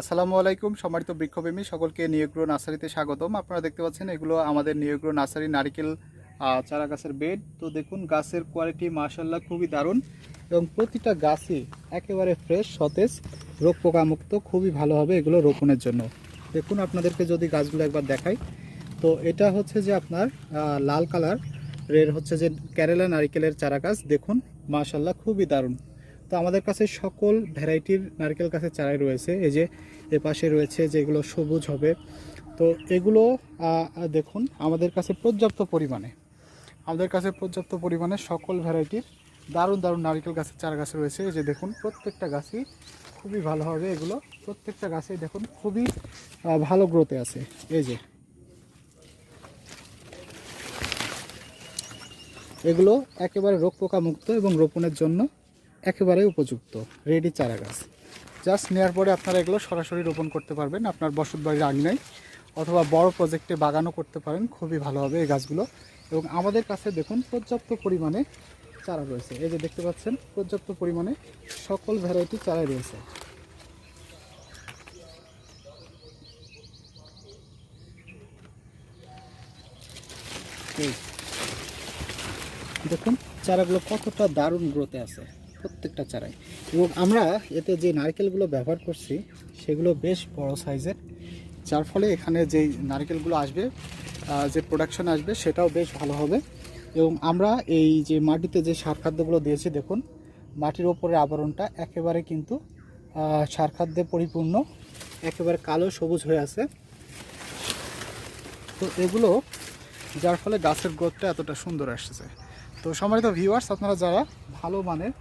আসসালামু আলাইকুম, সম্মানিত বৃক্ষপ্রেমী সকলকে নিয়োগ্র নার্সারিতে স্বাগতম। আপনারা দেখতে পাচ্ছেন, এগুলো আমাদের নিয়োগ্র নার্সারি নারিকেল চারা গাছের বেড। তো দেখুন, গাছের কোয়ালিটি মার্শাল্লাহ খুবই দারুণ এবং প্রতিটা গাছই একেবারে ফ্রেশ সতেজ রোগ পোকামুক্ত খুবই ভালো হবে এগুলো রোপণের জন্য। দেখুন, আপনাদেরকে যদি গাছগুলো একবার দেখাই, তো এটা হচ্ছে যে আপনার লাল কালার, এর হচ্ছে যে কেরালা নারিকেলের চারা গাছ দেখুন মার্শাল্লাহ খুবই দারুণ। তো আমাদের কাছে সকল ভ্যারাইটির নারকেল গাছের চারাই রয়েছে। এই যে এ পাশে রয়েছে যেগুলো সবুজ হবে। তো এগুলো দেখুন, আমাদের কাছে পর্যাপ্ত পরিমাণে। আমাদের কাছে পর্যাপ্ত পরিমাণে সকল ভ্যারাইটির দারুণ দারুণ নারকেল গাছের চারা গাছ রয়েছে। এই যে দেখুন, প্রত্যেকটা গাছই খুবই ভালো হবে এগুলো। প্রত্যেকটা গাছেই দেখুন, খুবই ভালো গ্রোথে আছে। এই যে। এগুলো একেবারে রোগ পোকা মুক্ত এবং রোপণের জন্য একেবারে উপযুক্ত রেডি চারা গাছ জাস্ট নেওয়ার পরে আপনারা এগুলো সরাসরি রোপণ করতে পারবেন। আপনার বসত বাড়ির আঙিনায় অথবা বড় প্রজেক্টে বাগানও করতে পারেন, খুবই ভালো হবে এই গাছগুলো। এবং আমাদের কাছে দেখুন, পর্যাপ্ত পরিমাণে চারা রয়েছে। এই যে দেখতে পাচ্ছেন, পর্যাপ্ত পরিমাণে সকল ভ্যারাইটি চারা রয়েছে। দেখুন, চারাগুলো কতটা দারুণ গ্রোথে আছে। প্রত্যেকটা চারাই। এবং আমরা এতে যে নারকেলগুলো ব্যবহার করছি, সেগুলো বেশ বড় সাইজের। যার ফলে এখানে যে নারকেলগুলো আসবে যে প্রোডাকশন আসবে, সেটাও বেশ ভালো হবে। এবং আমরা এই যে মাটিতে যে সার খাদ্যগুলো দিয়েছি, দেখুন, মাটির ওপরের আবরণটা একেবারে কিন্তু সার খাদ্যে পরিপূর্ণ, একেবারে কালো সবুজ হয়ে আছে। তো এগুলো, যার ফলে গাছের গ্রোথটা এতটা সুন্দর আসছে। তো সম্মানিত ভিউয়ার্স আপনারা যারা ভালো মানের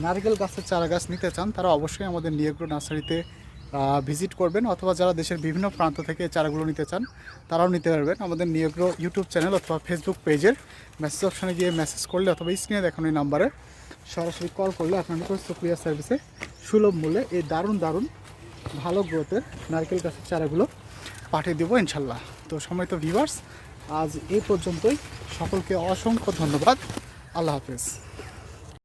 নারকেল গাছের চারা গাছ নিতে চান, তারা অবশ্যই আমাদের নিয়োগ্র নার্সারিতে ভিজিট করবেন অথবা যারা দেশের বিভিন্ন প্রান্ত থেকে চারাগুলো নিতে চান, তারাও নিতে পারবেন। আমাদের নিয়োগ্র ইউটিউব চ্যানেল অথবা ফেসবুক পেজের মেসেজ অপশানে গিয়ে মেসেজ করলে অথবা স্ক্রিনে দেখানো এই নাম্বারে সরাসরি কল করলে নিকট সুপ্রিয়া সার্ভিসে সুলভ মূল্যে এই দারুণ দারুণ, ভালো গ্রোথের নারকেল গাছের চারাগুলো পাঠিয়ে দেবো ইনশাল্লাহ। তো সময় তো ভিউয়ার্স আজ এই পর্যন্তই। সকলকে অসংখ্য ধন্যবাদ। আল্লাহ হাফেজ।